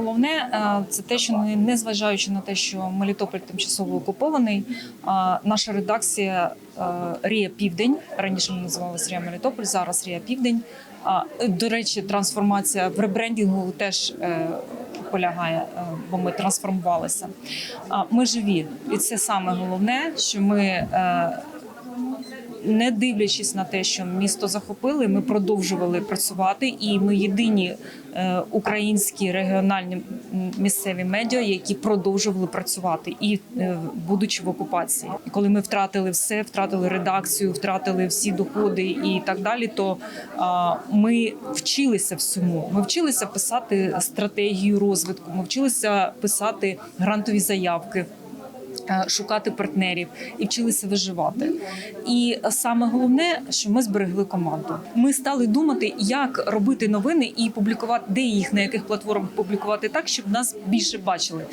головне е, це те, що не- незважаючи на те, що Мелітополь тимчасово окупований, наша редакція е, Рія Південь раніше ми називалися Рія Мелітополь, зараз Рія Південь. Е, до речі, трансформація в ребрендінгу теж е, полягає, е, бо ми трансформувалися. Ми живі, і це саме головне, що ми. Не дивлячись на те, що місто захопили, ми продовжували працювати, і ми єдині е, українські регіональні місцеві медіа, які продовжували працювати, і е, будучи в окупації. Коли ми втратили все, втратили редакцію, втратили всі доходи і так далі, то ми вчилися всьому. Ми вчилися писати стратегію розвитку, ми вчилися писати грантові заявки шукати партнерів і вчилися виживати. І саме головне, що ми зберегли команду. Ми стали думати, як робити новини і публікувати, де їх на яких платформах публікувати так, щоб нас більше бачили.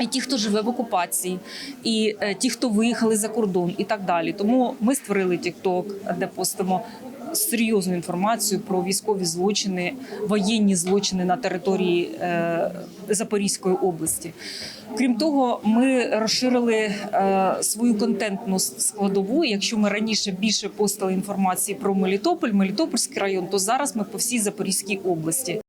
І ті, хто живе в окупації, і е, ті, хто виїхали за кордон, і так далі. Тому ми створили TikTok, де постимо серйозну інформацію про військові злочини, воєнні злочини на території е, Запорізької області. Крім того, ми розширили е, свою контентну складову. Якщо ми раніше більше постали інформації про Мелітополь, Мелітопольський район, то зараз ми по всій Запорізькій області.